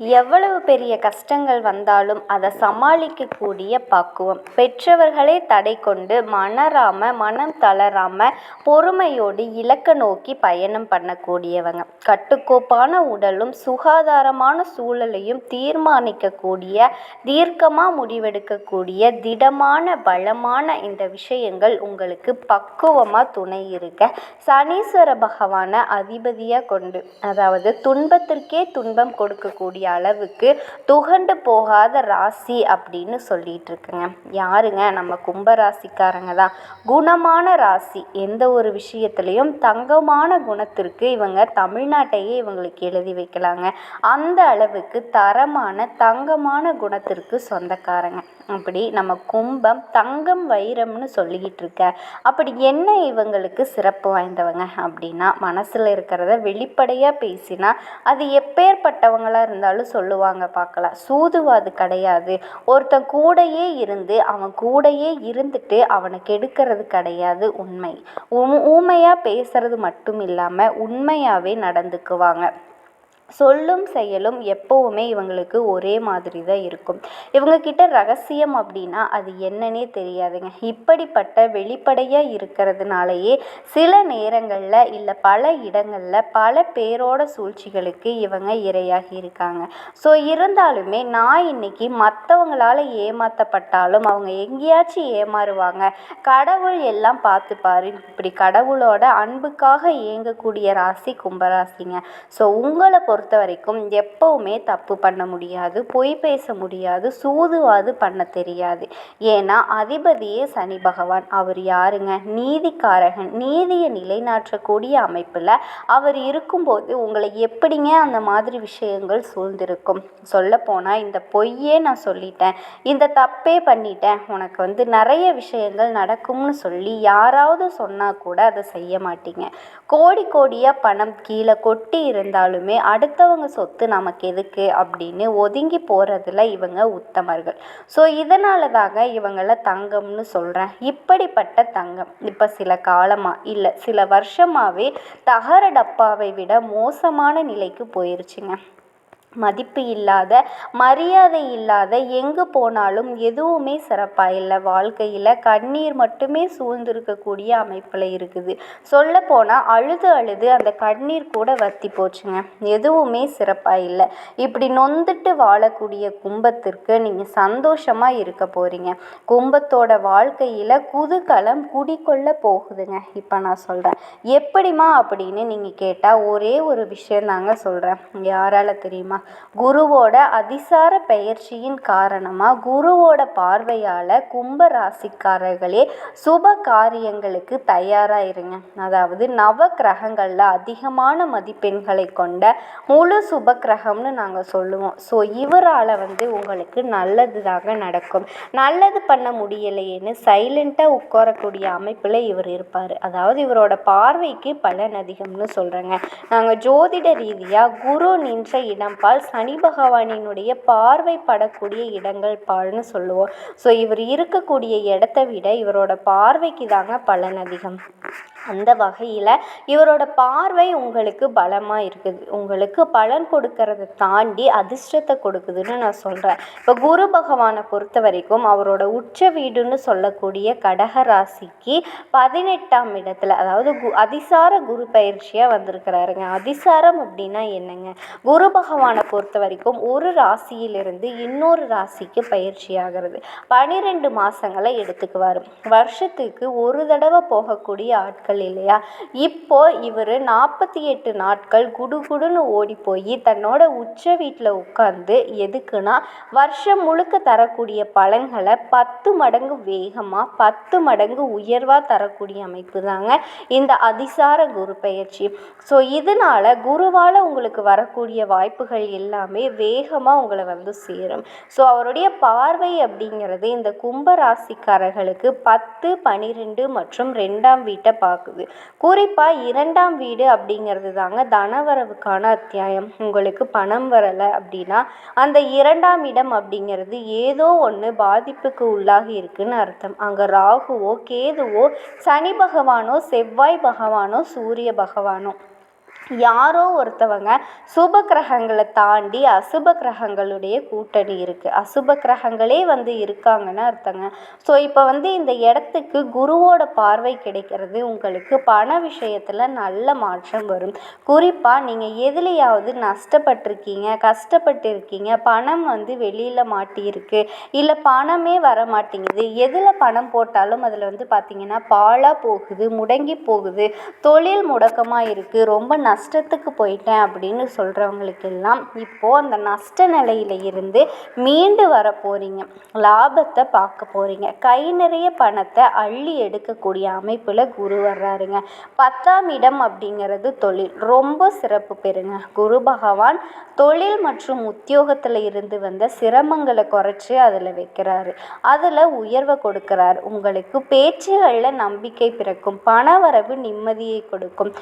எவ்வளவு பெரிய கஷ்டங்கள் வந்தாலும் அதை சமாளிக்கக்கூடிய பக்குவம். பெற்றவர்களே தடை கொண்டு மணராம மனம் தளராம பொறுமையோடு இலக்க நோக்கி பயணம் பண்ணக்கூடியவங்க. கட்டுக்கோப்பான உடலும் சுகாதாரமான சூழலையும் தீர்மானிக்கக்கூடிய தீர்க்கமாக முடிவெடுக்கக்கூடிய திடமான பலமான இந்த விஷயங்கள் உங்களுக்கு பக்குவமாக துணை இருக்க சனீஸ்வர பகவானை அதிபதியாக கொண்டு அதாவது துன்பத்திற்கே துன்பம் கொடுக்கக்கூடிய அளவுக்கு துகண்டு போகாத ராசி அப்படின்னு சொல்லிட்டு இருக்குங்க யாருங்க? நம்ம கும்பராசிக்காரங்க தான் குணமான ராசி. எந்த ஒரு விஷயத்துலையும் தங்கமான குணத்திற்கு இவங்க தமிழ்நாட்டையே இவங்களுக்கு எழுதி வைக்கலாங்க. அந்த அளவுக்கு தரமான தங்கமான குணத்திற்கு சொந்தக்காரங்க. அப்படி நம்ம கும்பம் தங்கம் வைரம்னு சொல்லிக்கிட்டு இருக்க அப்படி என்ன இவங்களுக்கு சிறப்பு வாய்ந்தவங்க அப்படின்னா மனசில் இருக்கிறத வெளிப்படையாக பேசினா அது எப்பேற்பட்டவங்களாக இருந்தாலும் சொல்லுவாங்க பார்க்கலாம். சூதுவாது கிடையாது. ஒருத்தன் கூடையே இருந்து அவன் கூடையே இருந்துட்டு அவனை கெடுக்கிறது கிடையாது உண்மை. ஊமையாக பேசுறது மட்டும் இல்லாமல் உண்மையாகவே நடந்துக்குவாங்க. சொல்லும் செயலும் எப்போவுமே இவங்களுக்கு ஒரே மாதிரி தான் இருக்கும். இவங்கக்கிட்ட ரகசியம் அப்படின்னா அது என்னன்னே தெரியாதுங்க. இப்படிப்பட்ட வெளிப்படையாக இருக்கிறதுனாலயே சில நேரங்களில் இல்லை பல இடங்களில் பல பேரோட சூழ்ச்சிகளுக்கு இவங்க இரையாகி இருக்காங்க. ஸோ இருந்தாலுமே நான் இன்னைக்கு மற்றவங்களால் ஏமாற்றப்பட்டாலும் அவங்க எங்கேயாச்சும் ஏமாறுவாங்க. கடவுள் எல்லாம் பார்த்துப்பாரு இப்படி கடவுளோட அன்புக்காக இயங்கக்கூடிய ராசி கும்பராசிங்க. ஸோ உங்களை பொறுத்த வரைக்கும் எப்போவுமே தப்பு பண்ண முடியாது பொய் பேச முடியாது சூதுவாது பண்ண தெரியாது. ஏன்னா அதிபதியே சனி பகவான். அவர் யாருங்க? நீதிக்காரகன். நீதியை நிலைநாட்டக்கூடிய அமைப்பில் அவர் இருக்கும்போது உங்களை எப்படிங்க அந்த மாதிரி விஷயங்கள் சூழ்ந்திருக்கும்? சொல்லப்போனால் இந்த பொய்யே நான் சொல்லிட்டேன். இந்த தப்பே பண்ணிட்டேன். உனக்கு வந்து நிறைய விஷயங்கள் நடக்கும்னு சொல்லி யாராவது சொன்னால் கூட அதை செய்ய மாட்டீங்க. கோடி கோடியாக பணம் கீழே கொட்டி இருந்தாலுமே அடுத்த அடுத்தவங்க சொத்து நமக்கு எதுக்கு அப்படின்னு ஒதுங்கி போகிறதுல இவங்க உத்தமர்கள். ஸோ இதனால தாங்க இவங்கள தங்கம்னு சொல்கிறேன் இப்படிப்பட்ட தங்கம். இப்போ சில காலமாக இல்லை சில வருஷமாகவே தகர டப்பாவை விட மோசமான நிலைக்கு போயிருச்சுங்க. மதிப்பு இல்லாத மரியாதை இல்லாத எங்கே போனாலும் எதுவுமே சிறப்பாக இல்லை வாழ்க்கையில் கண்ணீர் மட்டுமே சூழ்ந்திருக்கக்கூடிய அமைப்பில் இருக்குது. சொல்லப்போனால் அழுது அழுது அந்த கண்ணீர் கூட வற்றி போச்சுங்க. எதுவுமே சிறப்பாக இல்லை இப்படி நொந்துட்டு வாழக்கூடிய கும்பத்திற்கு நீங்கள் சந்தோஷமாக இருக்க போகிறீங்க கும்பத்தோட வாழ்க்கையில் குதூகலம் குடிக்கொள்ள போகுதுங்க. இப்போ நான் சொல்கிறேன் எப்படிமா அப்படின்னு நீங்கள் கேட்டால் ஒரே ஒரு விஷயம் தாங்க சொல்கிறேன் யாரால் தெரியுமா? குருவோட அதிசார பெயர்ச்சியின் காரணமாக குருவோட பார்வையால் கும்ப ராசிக்காரர்களே சுப காரியங்களுக்கு தயாராக இருங்க. அதாவது நவ கிரகங்களில் அதிகமான மதிப்பெண்களை கொண்ட முழு சுப கிரகம்னு நாங்கள் சொல்லுவோம். ஸோ இவரால் வந்து உங்களுக்கு நல்லது தாங்க நடக்கும். நல்லது பண்ண முடியலையேன்னு சைலண்ட்டாக உட்காரக்கூடிய அமைப்பில் இவர் இருப்பார். அதாவது இவரோட பார்வைக்கு பலன் அதிகம்னு சொல்கிறேங்க நாங்கள் ஜோதிட ரீதியாக குரு நின்ற இடம் என்றால் சனி பகவானினுடைய பார்வை படக்கூடிய இடங்கள் பால்னு சொல்லுவோம். ஸோ இவர் இருக்கக்கூடிய இடத்த விட இவரோட பார்வைக்கு தாங்க பலன் அதிகம். அந்த வகையில் இவரோட பார்வை உங்களுக்கு பலமாக இருக்குது. உங்களுக்கு பலன் கொடுக்கறத தாண்டி அதிர்ஷ்டத்தை கொடுக்குதுன்னு நான் சொல்கிறேன் இப்போ குரு பகவானை பொறுத்த வரைக்கும் அவரோட உச்ச வீடுன்னு சொல்லக்கூடிய கடக ராசிக்கு பதினெட்டாம் இடத்துல அதாவது கு அதிசார குரு பயிற்சியாக வந்திருக்கிறாருங்க. அதிசாரம் அப்படின்னா என்னங்க? குரு பகவானை பொறுத்த வரைக்கும் ஒரு ராசியிலிருந்து இன்னொரு ராசிக்கு பயிற்சி ஆகிறது. பனிரெண்டு மாதங்களை எடுத்துக்குவார். வருஷத்துக்கு ஒரு தடவை போகக்கூடிய ஆட்கள் இல்லையா? இப்போ இவர் நாற்பத்தி எட்டு நாட்கள் குடுகுடுன்னு ஓடி போய் தன்னோட உச்ச வீட்டில் உட்காந்து எதுக்குன்னா வருஷம் முழுக்க தரக்கூடிய பலன்களை பத்து மடங்கு வேகமாக பத்து மடங்கு உயர்வாக தரக்கூடிய அமைப்பு தாங்க இந்த அதிசார குரு பயிற்சி ஸோ இதனால் குருவால் உங்களுக்கு வரக்கூடிய வாய்ப்புகள் எல்லாமே வேகமாக உங்களை வந்து சேரும். ஸோ அவருடைய பார்வை அப்படிங்கிறது இந்த கும்ப ராசிக்காரர்களுக்கு பத்து பனிரெண்டு மற்றும் ரெண்டாம் வீட்டை உருவாக்குது. குறிப்பாக இரண்டாம் வீடு அப்படிங்கிறது தாங்க தனவரவுக்கான அத்தியாயம். உங்களுக்கு பணம் வரலை அப்படின்னா அந்த இரண்டாம் இடம் அப்படிங்கிறது ஏதோ ஒன்று பாதிப்புக்கு உள்ளாகி இருக்குன்னு அர்த்தம். அங்கே ராகுவோ கேதுவோ சனி பகவானோ செவ்வாய் பகவானோ சூரிய பகவானோ. யாரோ ஒருத்தவங்க சுப கிரகங்களை தாண்டி அசுப கிரகங்களுடைய கூட்டணி இருக்குது அசுப கிரகங்களே வந்து இருக்காங்கன்னு அர்த்தங்க. ஸோ இப்போ வந்து இந்த இடத்துக்கு குருவோட பார்வை கிடைக்கிறது உங்களுக்கு பண விஷயத்தில் நல்ல மாற்றம் வரும். குறிப்பாக நீங்கள் எதுலையாவது நஷ்டப்பட்டிருக்கீங்க கஷ்டப்பட்டிருக்கீங்க பணம் வந்து வெளியில் மாட்டியிருக்கு இல்லை பணமே வர மாட்டேங்குது எதில் பணம் போட்டாலும் அதில் வந்து பார்த்திங்கன்னா பாழாக போகுது முடங்கி போகுது தொழில் முடக்கமாக இருக்குது ரொம்ப நஷ்டத்துக்கு போயிட்டேன் அப்படின்னு சொல்கிறவங்களுக்கெல்லாம் இப்போது அந்த நஷ்ட நிலையில இருந்து மீண்டு வர போகிறீங்க லாபத்தை பார்க்க போகிறீங்க கை நிறைய பணத்தை அள்ளி எடுக்கக்கூடிய அமைப்பில் குரு வர்றாருங்க. பத்தாம் இடம் அப்படிங்கிறது தொழில். ரொம்ப சிறப்பு பெறுங்க. குரு பகவான் தொழில் மற்றும் உத்தியோகத்தில் இருந்து வந்த சிரமங்களை குறைச்சி அதில் வைக்கிறாரு. அதில் உயர்வை கொடுக்குறாரு. உங்களுக்கு பேச்சுகளில் நம்பிக்கை பிறக்கும். பணவரவு நிம்மதியை கொடுக்கும்.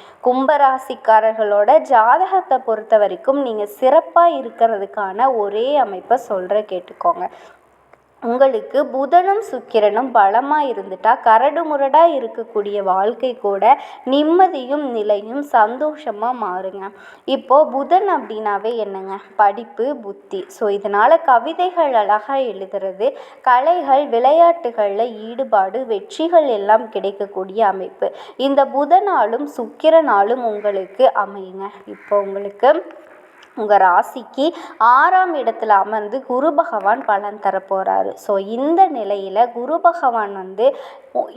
ராசிக்காரர்களோட ஜாதகத்தை பொறுத்த வரைக்கும் நீங்கள் சிறப்பாக இருக்கிறதுக்கான ஒரே அமைப்பை சொல்கிற கேட்டுக்கோங்க. உங்களுக்கு புதனும் சுக்கிரனும் பலமாக இருந்துட்டா கரடு முரடாக இருக்கக்கூடிய வாழ்க்கை கூட நிம்மதியும் நிலையும் சந்தோஷமாக மாறுங்க. இப்போது புதன் அப்படின்னாவே என்னங்க? படிப்பு புத்தி. ஸோ இதனால் கவிதைகள் அழகாக எழுதுறது கலைகள் விளையாட்டுகளில் ஈடுபாடு வெற்றிகள் எல்லாம் கிடைக்கக்கூடிய அமைப்பு. இந்த புதனாலும் சுக்கிரனாலும் உங்களுக்கு அமையுங்க. இப்போ உங்களுக்கு உங்கள் ராசிக்கு ஆறாம் இடத்துல அமர்ந்து குரு பகவான் பலன் தரப்போகிறாரு ஸோ இந்த நிலையில் குரு பகவான் வந்து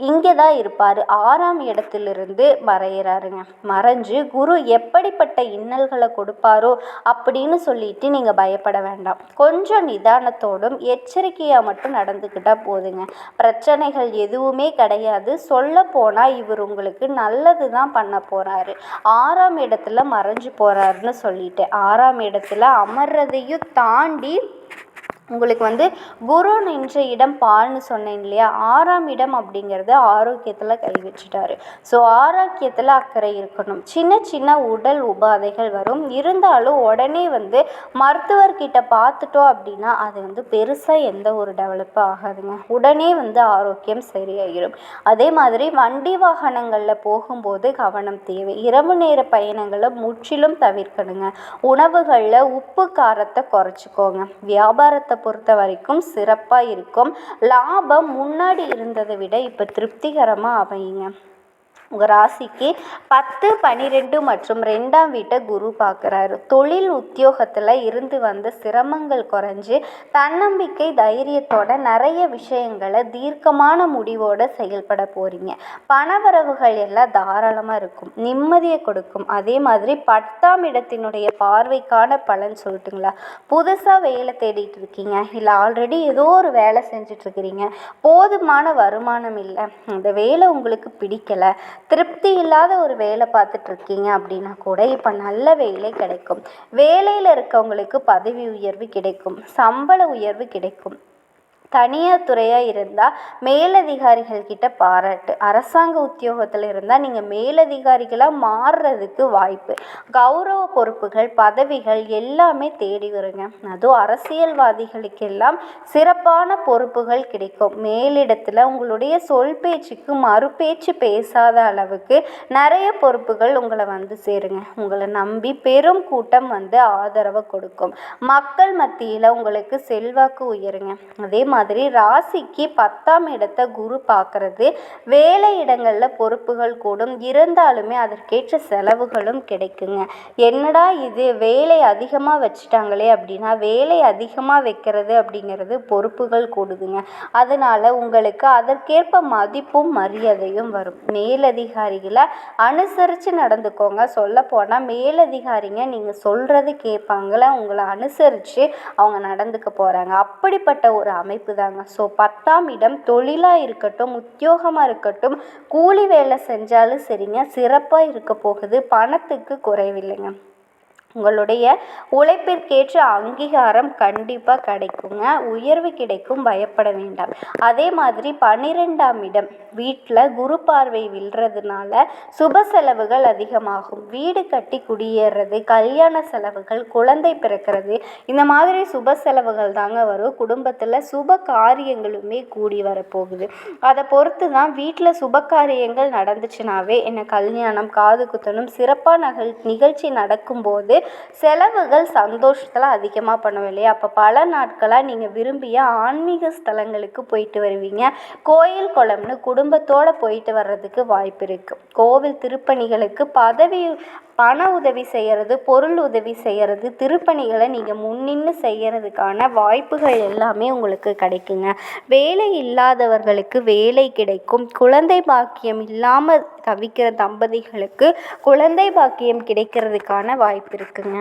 இங்கே தான் இருப்பார். ஆறாம் இடத்திலிருந்து மறையிறாருங்க. மறைஞ்சு குரு எப்படிப்பட்ட இன்னல்களை கொடுப்பாரோ அப்படின்னு சொல்லிட்டு நீங்கள் பயப்பட வேண்டாம். கொஞ்சம் நிதானத்தோடும் எச்சரிக்கையாக மட்டும் நடந்துக்கிட்டால் போதுங்க. பிரச்சனைகள் எதுவுமே கிடையாது. சொல்ல போனால் இவர் உங்களுக்கு நல்லது தான் பண்ண போகிறாரு ஆறாம் இடத்துல மறைஞ்சு போகிறாருன்னு சொல்லிட்டு. ஆறாம் ஆறாம் இடத்துல அமர்றதையும் தாண்டி உங்களுக்கு வந்து குரு நின்ற இடம் பால்னு சொன்னேன் இல்லையா? ஆறாம் இடம் அப்படிங்கிறது ஆரோக்கியத்தில் கை வச்சுட்டாரு. ஸோ ஆரோக்கியத்தில் அக்கறை இருக்கணும். சின்ன சின்ன உடல் உபாதைகள் வரும். இருந்தாலும் உடனே வந்து மருத்துவர்கிட்ட பார்த்துட்டோம் அப்படின்னா அது வந்து பெருசாக எந்த ஒரு டெவலப்பும் ஆகாதுங்க. உடனே வந்து ஆரோக்கியம் சரியாயிடும் அதே மாதிரி வண்டி வாகனங்களில் போகும்போது கவனம் தேவை. இரவு நேர பயணங்களை முற்றிலும் தவிர்க்கணுங்க. உணவுகளில் உப்பு காரத்தை குறைச்சிக்கோங்க. வியாபாரத்தை பொறுத்த வரைக்கும் சிறப்பாக இருக்கும். லாபம் முன்னாடி இருந்ததை விட இப்போ திருப்திகரமாக அமையுங்க. உங்கள் ராசிக்கு பத்து பன்னிரெண்டு மற்றும் ரெண்டாம் வீட்டை குரு பார்க்குறாரு. தொழில் உத்தியோகத்தில் இருந்து வந்த சிரமங்கள் குறைஞ்சி தன்னம்பிக்கை தைரியத்தோட நிறைய விஷயங்களை தீர்க்கமான முடிவோடு செயல்பட போகிறீங்க பணவரவுகள் எல்லாம் தாராளமாக இருக்கும் நிம்மதியை கொடுக்கும். அதே மாதிரி பத்தாம் இடத்தினுடைய பார்வைக்கான பலன் சொல்லட்டுங்களா? புதுசாக வேலை தேடிட்டு இருக்கீங்க. இல்லை ஆல்ரெடி ஏதோ ஒரு வேலை செஞ்சிட்ருக்கிறீங்க போதுமான வருமானம் இல்லை. இந்த வேலை உங்களுக்கு பிடிக்கலை. திருப்தி இல்லாத ஒரு வேலை பார்த்துட்ருக்கீங்க அப்படின்னா கூட இப்போ நல்ல வேலை கிடைக்கும். வேலையில் இருக்கவங்களுக்கு பதவி உயர்வு கிடைக்கும். சம்பள உயர்வு கிடைக்கும். தனியார் துறையாக இருந்தால் மேலதிகாரிகள் கிட்ட பாராட்டு. அரசாங்க உத்தியோகத்தில் இருந்தால் நீங்கள் மேலதிகாரிகளாக மாறுறதுக்கு வாய்ப்பு. கௌரவ பொறுப்புகள் பதவிகள் எல்லாமே தேடி வருங்க. அதுவும் அரசியல்வாதிகளுக்கெல்லாம் சிறப்பான பொறுப்புகள் கிடைக்கும். மேலிடத்தில் உங்களுடைய சொல் பேச்சுக்கு மறுபேச்சு பேசாத அளவுக்கு நிறைய பொறுப்புகள் உங்களை வந்து சேருங்க. உங்களை நம்பி பெரும் கூட்டம் வந்து ஆதரவை கொடுக்கும். மக்கள் மத்தியில் உங்களுக்கு செல்வாக்கு உயருங்க. அதே மாதிரி மாதிரி ராசிக்கு பத்தாம் இடத்தை குரு பார்க்கறது வேலை இடங்களில் பொறுப்புகள் கூடும். இருந்தாலுமே அதற்கேற்ற செலவுகளும் கிடைக்குங்க. என்னடா இது? வேலை அதிகமாக வச்சுட்டாங்களே அப்படின்னா வேலை அதிகமாக வைக்கிறது அப்படிங்கிறது பொறுப்புகள் கூடுதுங்க. அதனால் உங்களுக்கு அதற்கேற்ப மதிப்பும் மரியாதையும் வரும். மேலதிகாரிகளை அனுசரித்து நடந்துக்கோங்க. சொல்லப்போனால் மேலதிகாரிங்க நீங்கள் சொல்கிறது கேட்பாங்கள? உங்களை அனுசரித்து அவங்க நடந்துக்க போகிறாங்க அப்படிப்பட்ட ஒரு அமைப்பு அமைப்பு தாங்க ஸோ பத்தாம் இடம் தொழிலாக இருக்கட்டும் உத்தியோகமாக இருக்கட்டும் கூலி வேலை செஞ்சாலும் சரிங்க சிறப்பாக இருக்க போகுது பணத்துக்கு குறைவில்லைங்க. உங்களுடைய உழைப்பிற்கேற்ற அங்கீகாரம் கண்டிப்பாக கிடைக்குங்க. உயர்வு கிடைக்கும் பயப்பட வேண்டாம். அதே மாதிரி பன்னிரெண்டாம் இடம் வீட்டில் குரு பார்வை விழுறதுனால சுப செலவுகள் அதிகமாகும். வீடு கட்டி குடியேறது கல்யாண செலவுகள் குழந்தை பிறக்கிறது இந்த மாதிரி சுப செலவுகள் தாங்க வரும். குடும்பத்தில் சுப காரியங்களுமே கூடி வரப்போகுது. அதை பொறுத்து தான் வீட்டில் சுப காரியங்கள் நடந்துச்சுனாவே என்ன கல்யாணம் காது குத்தணும் சிறப்பான நிகழ்ச்சி நடக்கும்போது செலவுகள் சந்தோஷத்தில் அதிகமாக பண்ணுவோம் இல்லையா? அப்போ பல நாட்களாக நீங்கள் விரும்பிய ஆன்மீக ஸ்தலங்களுக்கு போயிட்டு வருவீங்க. கோயில் குளம்னு குடும்பத்தோடு போயிட்டு வர்றதுக்கு வாய்ப்பு இருக்குது கோவில் திருப்பணிகளுக்கு பதவி பண உதவி செய்கிறது பொருள் உதவி செய்கிறது திருப்பணிகளை நீங்கள் முன்னின்று செய்கிறதுக்கான வாய்ப்புகள் எல்லாமே உங்களுக்கு கிடைக்குங்க. வேலை இல்லாதவர்களுக்கு வேலை கிடைக்கும். குழந்தை பாக்கியம் இல்லாமல் தவிக்கிற தம்பதிகளுக்கு குழந்தை பாக்கியம் கிடைக்கிறதுக்கான வாய்ப்பு இருக்குங்க.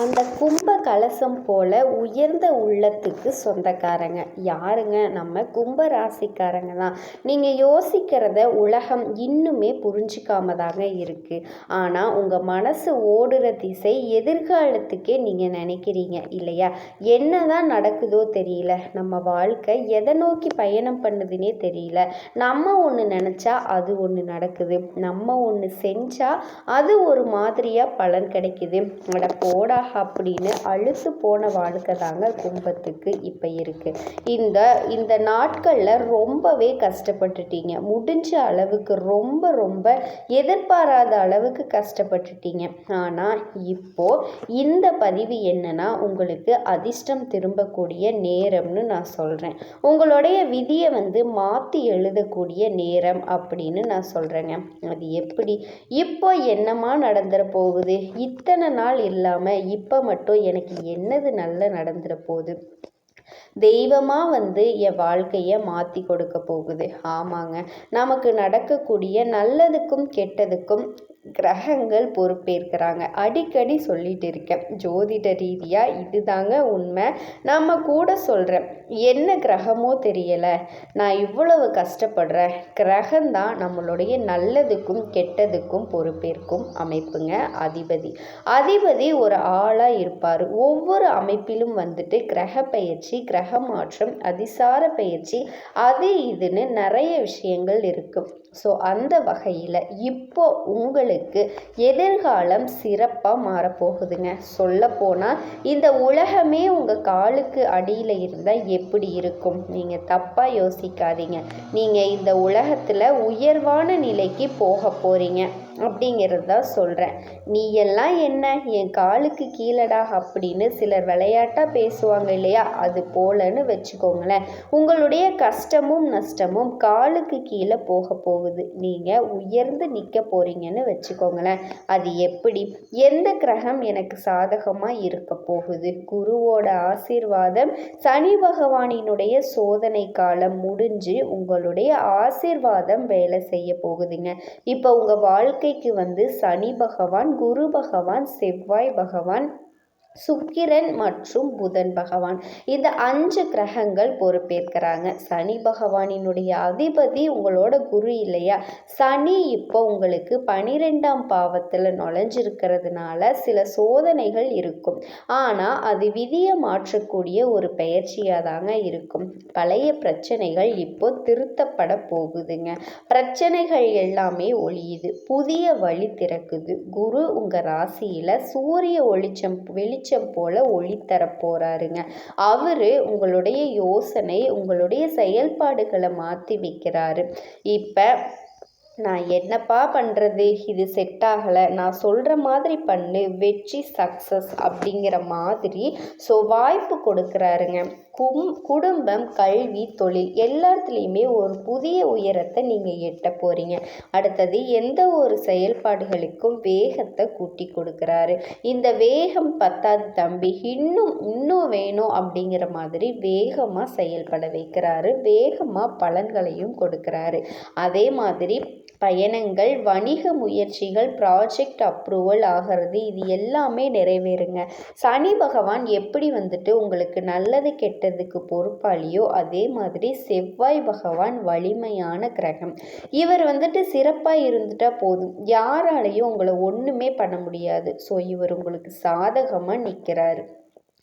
அந்த கும்ப கலசம் போல் உயர்ந்த உள்ளத்துக்கு சொந்தக்காரங்க. யாருங்க? நம்ம கும்ப ராசிக்காரங்க தான். நீங்கள் யோசிக்கிறத உலகம் இன்னுமே புரிஞ்சிக்காம தாங்க இருக்குது ஆனால் உங்கள் மனசு ஓடுற திசை எதிர்காலத்துக்கே நீங்கள் நினைக்கிறீங்க இல்லையா? என்ன தான் நடக்குதோ தெரியல. நம்ம வாழ்க்கை எதை நோக்கி பயணம் பண்ணுதுன்னே தெரியல. நம்ம ஒன்று நினச்சா அது ஒன்று நடக்குது. நம்ம ஒன்று செஞ்சால் அது ஒரு மாதிரியாக பலன் கிடைக்குது. அட போடா. அப்படின்னு அழுத்து போன வாழ்க்கை தாங்க கும்பத்துக்கு இப்போ இருக்குது இந்த இந்த நாட்களில் ரொம்பவே கஷ்டப்பட்டுட்டீங்க. முடிஞ்ச அளவுக்கு ரொம்ப ரொம்ப எதிர்பாராத அளவுக்கு கஷ்டப்பட்டுட்டீங்க. ஆனால் இப்போது இந்த பதிவு என்னன்னா உங்களுக்கு அதிர்ஷ்டம் திரும்பக்கூடிய நேரம்னு நான் சொல்கிறேன் உங்களுடைய விதியை வந்து மாற்றி எழுதக்கூடிய நேரம் அப்படின்னு நான் சொல்கிறேங்க அது எப்படி? இப்போ என்னமா நடந்துட போகுது? இத்தனை நாள் இல்லாமல் இப்போ மட்டும் எனக்கு என்னது நல்ல நடந்துட போகுது தெய்வமாக வந்து என் வாழ்க்கையை மாற்றி கொடுக்க போகுது. ஆமாங்க. நமக்கு நடக்கக்கூடிய நல்லதுக்கும் கெட்டதுக்கும் கிரகங்கள் பொறுப்பேற்கிறாங்க. அடிக்கடி சொல்லிட்டு இருக்கேன். ஜோதிட ரீதியாக இதுதாங்க உண்மை. நம்ம கூட சொல்கிறேன் என்ன கிரகமோ தெரியலை. நான் இவ்வளவு கஷ்டப்படுறேன். கிரகம்தான் நம்மளுடைய நல்லதுக்கும் கெட்டதுக்கும் பொறுப்பேற்கும் அமைப்புங்க அதிபதி. அதிபதி ஒரு ஆளாக இருப்பார். ஒவ்வொரு அமைப்பிலும் வந்துட்டு கிரக பயிற்சி கிரக மாற்றம் அதிசார பயிற்சி அது இதுன்னு நிறைய விஷயங்கள் இருக்கும் ஸோ அந்த வகையில் இப்போ உங்களுக்கு எதிர்காலம் சிறப்பாக மாறப்போகுதுங்க. சொல்லப்போனால் இந்த உலகமே உங்கள் காலுக்கு அடியில் இருந்தால் எப்படி இருக்கும்? நீங்கள் தப்பாக யோசிக்காதீங்க. நீங்கள் இந்த உலகத்தில் உயர்வான நிலைக்கு போக போகிறீங்க அப்படிங்கிறது தான் சொல்கிறேன் நீ எல்லாம் என்ன? என் காலுக்கு கீழடா அப்படின்னு சிலர் விளையாட்டாக பேசுவாங்க இல்லையா? அது போலன்னு வச்சுக்கோங்களேன். உங்களுடைய கஷ்டமும் நஷ்டமும் காலுக்கு கீழே போக போகுது. நீங்கள் உயர்ந்து நிற்க போகிறீங்கன்னு வச்சுக்கோங்களேன். அது எப்படி? எந்த கிரகம் எனக்கு சாதகமாக இருக்க போகுது? குருவோட ஆசீர்வாதம் சனி பகவானினுடைய சோதனை காலம் முடிஞ்சு உங்களுடைய ஆசீர்வாதம் வேலை செய்ய போகுதுங்க. இப்போ உங்கள் வாழ்க்கை வாழ்க்கைக்கு வந்து சனி பகவான் குரு பகவான் செவ்வாய் பகவான் சுக்கிரன் மற்றும் புதன் பகவான். இந்த அஞ்சு கிரகங்கள் பொறுப்பேற்கிறாங்க. சனி பகவானினுடைய அதிபதி உங்களோட குரு இல்லையா? சனி இப்போ உங்களுக்கு பனிரெண்டாம் பாவத்தில் நுழைஞ்சிருக்கிறதுனால சில சோதனைகள் இருக்கும். ஆனால் அது விதியை மாற்றக்கூடிய ஒரு பயிற்சியாக தாங்க இருக்கும். பழைய பிரச்சனைகள் இப்போ திருத்தப்பட போகுதுங்க. பிரச்சனைகள் எல்லாமே ஒழியுது. புதிய வழி திறக்குது. குரு உங்கள் ராசியில் சூரிய ஒளிச்சம் வெளிச்சம் வெளிச்சம் போல் ஒளி தரப்போகிறாருங்க அவர் உங்களுடைய யோசனை உங்களுடைய செயல்பாடுகளை மாற்றி வைக்கிறாரு. இப்போ நான் என்னப்பா பண்ணுறது இது செட் ஆகலை. நான் சொல்கிற மாதிரி பண்ணு. வெற்றி சக்ஸஸ் அப்படிங்கிற மாதிரி ஸோ வாய்ப்பு கொடுக்குறாருங்க. கும் குடும்பம் கல்வி தொழில் எல்லாத்துலேயுமே ஒரு புதிய உயரத்தை நீங்கள் எட்ட போகிறீங்க அடுத்தது எந்த ஒரு செயல்பாடுகளுக்கும் வேகத்தை கூட்டி கொடுக்குறாரு. இந்த வேகம் பத்தாது தம்பி இன்னும் இன்னும் வேணும் அப்படிங்கிற மாதிரி வேகமாக செயல்பட வைக்கிறாரு. வேகமாக பலன்களையும் கொடுக்குறாரு. அதே மாதிரி பயணங்கள் வணிக முயற்சிகள் ப்ராஜெக்ட் அப்ரூவல் ஆகிறது இது எல்லாமே நிறைவேறுங்க. சனி பகவான் எப்படி வந்துட்டு உங்களுக்கு நல்லது கெட்டதுக்கு பொறுப்பாளியோ அதே மாதிரி செவ்வாய் பகவான் வலிமையான கிரகம். இவர் வந்துட்டு சிறப்பாக இருந்துட்டால் போதும். யாராலையும் உங்களை ஒன்றுமே பண்ண முடியாது. ஸோ இவர் உங்களுக்கு சாதகமாக நிற்கிறாரு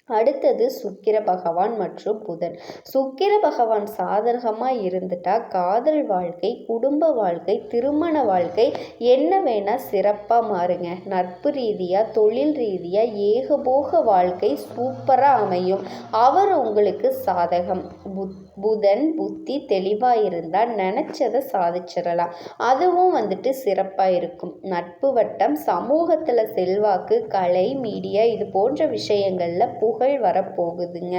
அடுத்தது சுக்கிர பகவான் மற்றும் புதன். சுக்கிர பகவான் சாதகமாக இருந்துட்டா காதல் வாழ்க்கை குடும்ப வாழ்க்கை திருமண வாழ்க்கை என்ன வேணால் சிறப்பாக மாறுங்க. நட்பு ரீதியாக தொழில் ரீதியாக ஏகபோக வாழ்க்கை சூப்பராக அமையும். அவர் உங்களுக்கு சாதகம். புத் புதன் புத்தி தெளிவாக இருந்தால் நினச்சதை சாதிச்சிடலாம். அதுவும் வந்துட்டு சிறப்பாக இருக்கும். நட்பு வட்டம் சமூகத்தில் செல்வாக்கு கலை மீடியா இது போன்ற விஷயங்களில் புகழ் வரப்போகுதுங்க.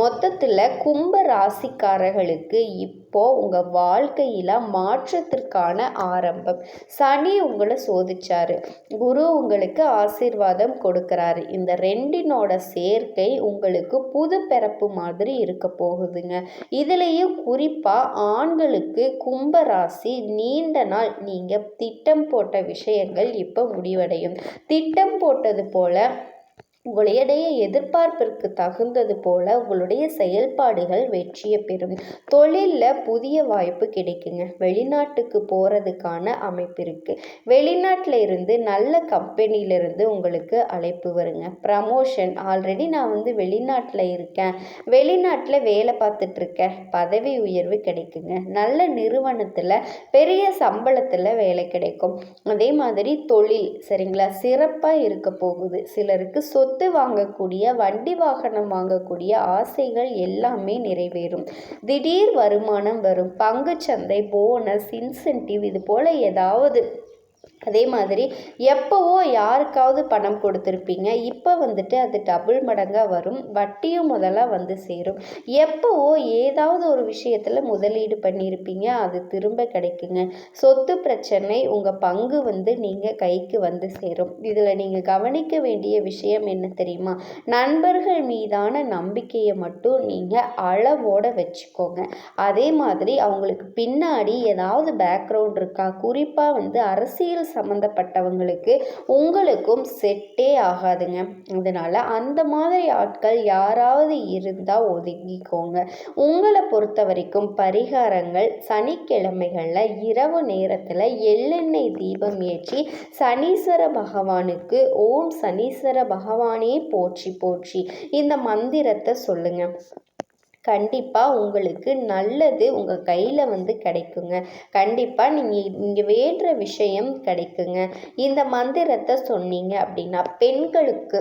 மொத்தத்தில் கும்ப ராசிக்காரர்களுக்கு இப்போது உங்கள் வாழ்க்கையில் மாற்றத்திற்கான ஆரம்பம். சனி உங்களை சோதிச்சாரு. குரு உங்களுக்கு ஆசீர்வாதம் கொடுக்குறாரு. இந்த ரெண்டினோட சேர்க்கை உங்களுக்கு புது பிறப்பு மாதிரி இருக்க போகுதுங்க. இதுலேயும் குறிப்பாக ஆண்களுக்கு கும்பராசி நீண்ட நாள் நீங்கள் திட்டம் போட்ட விஷயங்கள் இப்போ முடிவடையும். திட்டம் போட்டது போல் உங்களுடைய எதிர்பார்ப்பிற்கு தகுந்தது போல உங்களுடைய செயல்பாடுகள் வெற்றியை பெறும். தொழிலில் புதிய வாய்ப்பு கிடைக்குங்க. வெளிநாட்டுக்கு போகிறதுக்கான அமைப்பு இருக்குது வெளிநாட்டில் இருந்து நல்ல கம்பெனியிலிருந்து உங்களுக்கு அழைப்பு வருங்க. ப்ரமோஷன் ஆல்ரெடி நான் வந்து வெளிநாட்டில் இருக்கேன். வெளிநாட்டில் வேலை பார்த்துட்ருக்கேன் பதவி உயர்வு கிடைக்குங்க. நல்ல நிறுவனத்தில் பெரிய சம்பளத்தில் வேலை கிடைக்கும். அதே மாதிரி தொழில் சரிங்களா? சிறப்பாக இருக்க போகுது. சிலருக்கு சொத்து சொத்து வாங்கக்கூடிய வண்டி வாகனம் வாங்கக்கூடிய ஆசைகள் எல்லாமே நிறைவேறும். திடீர் வருமானம் வரும். பங்குச்சந்தை போனஸ் இன்சென்டிவ் இது போல் ஏதாவது அதே மாதிரி எப்போவோ யாருக்காவது பணம் கொடுத்துருப்பீங்க இப்போ வந்துட்டு அது டபுள் மடங்காக வரும் வட்டியும் முதல்ல வந்து சேரும். எப்போவோ ஏதாவது ஒரு விஷயத்தில் முதலீடு பண்ணியிருப்பீங்க அது திரும்ப கிடைக்குங்க. சொத்து பிரச்சனை உங்கள் பங்கு வந்து நீங்கள் கைக்கு வந்து சேரும். இதில் நீங்கள் கவனிக்க வேண்டிய விஷயம் என்ன தெரியுமா? நண்பர்கள் மீதான நம்பிக்கையை மட்டும் நீங்கள் அளவோட வச்சுக்கோங்க. அதே மாதிரி அவங்களுக்கு பின்னாடி ஏதாவது பேக்ரவுண்ட் இருக்கா குறிப்பாக வந்து அரசியல் சம்மந்தப்பட்டவங்களுக்கு உங்களுக்கும் செட்டே ஆகாதுங்க. அதனால் அந்த மாதிரி ஆட்கள் யாராவது இருந்தால் ஒதுங்கிக்கோங்க. உங்களை பொறுத்த வரைக்கும் பரிகாரங்கள் சனிக்கிழமைகளில் இரவு நேரத்தில் எள்ளெண்ணெய் தீபம் ஏற்றி சனீஸ்வர பகவானுக்கு ஓம் சனீஸ்வர பகவானே போற்றி போற்றி இந்த மந்திரத்தை சொல்லுங்கள் கண்டிப்பாக உங்களுக்கு நல்லது உங்கள் கையில் வந்து கிடைக்குங்க. கண்டிப்பாக நீங்கள் நீங்கள் வேண்டுற விஷயம் கிடைக்குங்க. இந்த மந்திரத்தை சொன்னீங்க அப்படின்னா பெண்களுக்கு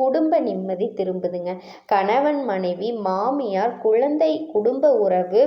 குடும்ப நிம்மதி திரும்புதுங்க. கணவன் மனைவி மாமியார் குழந்தை குடும்ப உறவு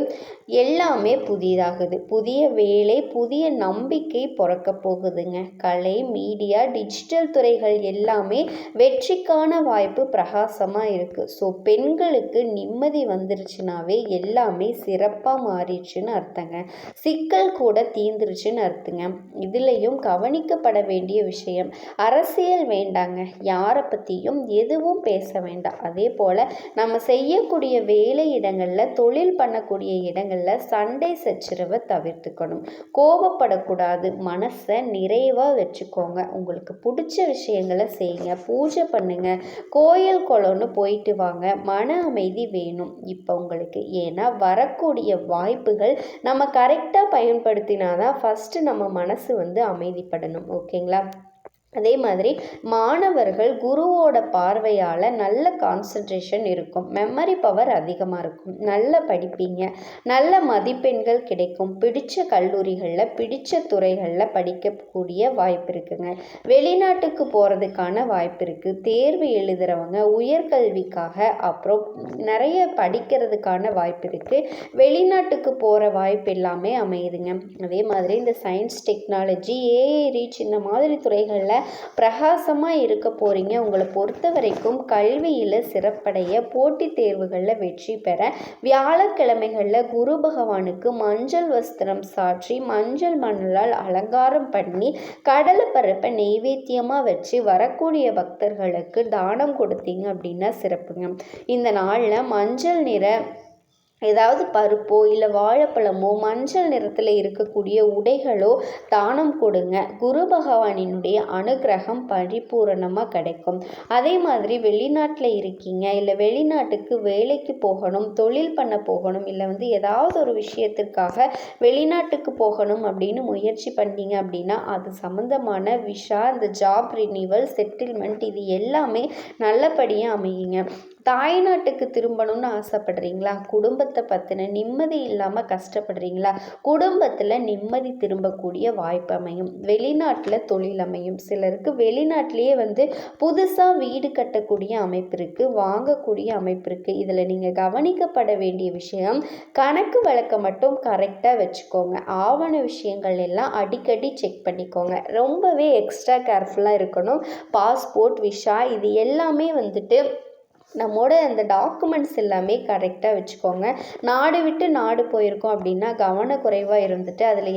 எல்லாமே புதிதாகுது. புதிய வேலை புதிய நம்பிக்கை பிறக்க போகுதுங்க. கலை மீடியா டிஜிட்டல் துறைகள் எல்லாமே வெற்றிக்கான வாய்ப்பு பிரகாசமாக இருக்குது ஸோ பெண்களுக்கு நிம்மதி வந்துருச்சுனாவே எல்லாமே சிறப்பாக மாறிடுச்சுன்னு அர்த்தங்க. சிக்கல் கூட தீந்துருச்சுன்னு அர்த்தங்க. இதுலேயும் கவனிக்கப்பட வேண்டிய விஷயம் அரசியல் வேண்டாங்க. யாரை பற்றியும் எதுவும் பேச வேண்டாம். அதே போல் நம்ம செய்யக்கூடிய வேலை இடங்களில் தொழில் பண்ணக்கூடிய இடங்களில் சண்டை சச்சரவை தவிர்த்துக்கணும். கோபப்படக்கூடாது. மனசை நிறைவாக வச்சுக்கோங்க. உங்களுக்கு பிடிச்ச விஷயங்களை செய்யுங்க. பூஜை பண்ணுங்க. கோயில் குளம்னு போயிட்டு வாங்க. மன அமைதி வேணும். இப்போ உங்களுக்கு ஏன்னா வரக்கூடிய வாய்ப்புகள் நம்ம கரெக்டாக பயன்படுத்தினா தான் ஃபஸ்ட்டு நம்ம மனசு வந்து அமைதிப்படணும். ஓகேங்களா? அதே மாதிரி மாணவர்கள் குருவோட பார்வையால் நல்ல கான்சன்ட்ரேஷன் இருக்கும். மெமரி பவர் அதிகமாக இருக்கும். நல்ல படிப்பீங்க. நல்ல மதிப்பெண்கள் கிடைக்கும். பிடிச்ச கல்லூரிகளில் பிடிச்ச துறைகளில் படிக்கக்கூடிய வாய்ப்பு இருக்குங்க. வெளிநாட்டுக்கு போகிறதுக்கான வாய்ப்பு இருக்குது தேர்வு எழுதுகிறவங்க உயர்கல்விக்காக அப்புறம் நிறைய படிக்கிறதுக்கான வாய்ப்பு இருக்குது வெளிநாட்டுக்கு போகிற வாய்ப்பு எல்லாமே அமையுதுங்க. அதே மாதிரி இந்த சயின்ஸ் டெக்னாலஜி ஏஐ ரீச் இந்த மாதிரி துறைகளில் பிரகாசமாக இருக்க போகிறீங்க உங்களை பொறுத்த வரைக்கும் கல்வியில் சிறப்படைய போட்டித் தேர்வுகளில் வெற்றி பெற வியாழக்கிழமைகளில் குரு பகவானுக்கு மஞ்சள் வஸ்திரம் சாற்றி மஞ்சள் மணலால் அலங்காரம் பண்ணி கடலை பரப்பை நெய்வேத்தியமாக வச்சு வரக்கூடிய பக்தர்களுக்கு தானம் கொடுத்தீங்க அப்படின்னா சிறப்புங்க. இந்த நாளில் மஞ்சள் நிற ஏதாவது பருப்போ இல்லை வாழைப்பழமோ மஞ்சள் நிறத்தில் இருக்கக்கூடிய உடைகளோ தானம் கொடுங்க. குரு பகவானினுடைய அனுகிரகம் பரிபூரணமாக கிடைக்கும். அதே மாதிரி வெளிநாட்டில் இருக்கீங்க இல்லை வெளிநாட்டுக்கு வேலைக்கு போகணும் தொழில் பண்ண போகணும் இல்லை வந்து ஏதாவது ஒரு விஷயத்திற்காக வெளிநாட்டுக்கு போகணும் அப்படின்னு முயற்சி பண்ணீங்க அப்படின்னா அது சம்மந்தமான விஷா இந்த ஜாப் ரினீவல் செட்டில்மெண்ட் இது எல்லாமே நல்லபடியாக அமையுங்க. தாய்நாட்டுக்கு திரும்பணும்னு ஆசைப்படுறீங்களா? குடும்பத்தை பற்றின நிம்மதி இல்லாமல் கஷ்டப்படுறீங்களா? குடும்பத்தில் நிம்மதி திரும்பக்கூடிய வாய்ப்பு அமையும். வெளிநாட்டில் தொழில் அமையும். சிலருக்கு வெளிநாட்டிலேயே வந்து புதுசாக வீடு கட்டக்கூடிய அமைப்பு இருக்குது வாங்கக்கூடிய அமைப்பு இருக்குது இதில் நீங்கள் கவனிக்கப்பட வேண்டிய விஷயம் கணக்கு வழக்கை மட்டும் கரெக்டாக வச்சுக்கோங்க. ஆவண விஷயங்கள் எல்லாம் அடிக்கடி செக் பண்ணிக்கோங்க. ரொம்பவே எக்ஸ்ட்ரா கேர்ஃபுல்லாக இருக்கணும். பாஸ்போர்ட் விஷா இது எல்லாமே வந்துட்டு நம்மோட அந்த டாக்குமெண்ட்ஸ் எல்லாமே கரெக்டாக வச்சுக்கோங்க. நாடு விட்டு நாடு போயிருக்கோம் அப்படின்னா கவனக்குறைவாக இருந்துட்டு அதில்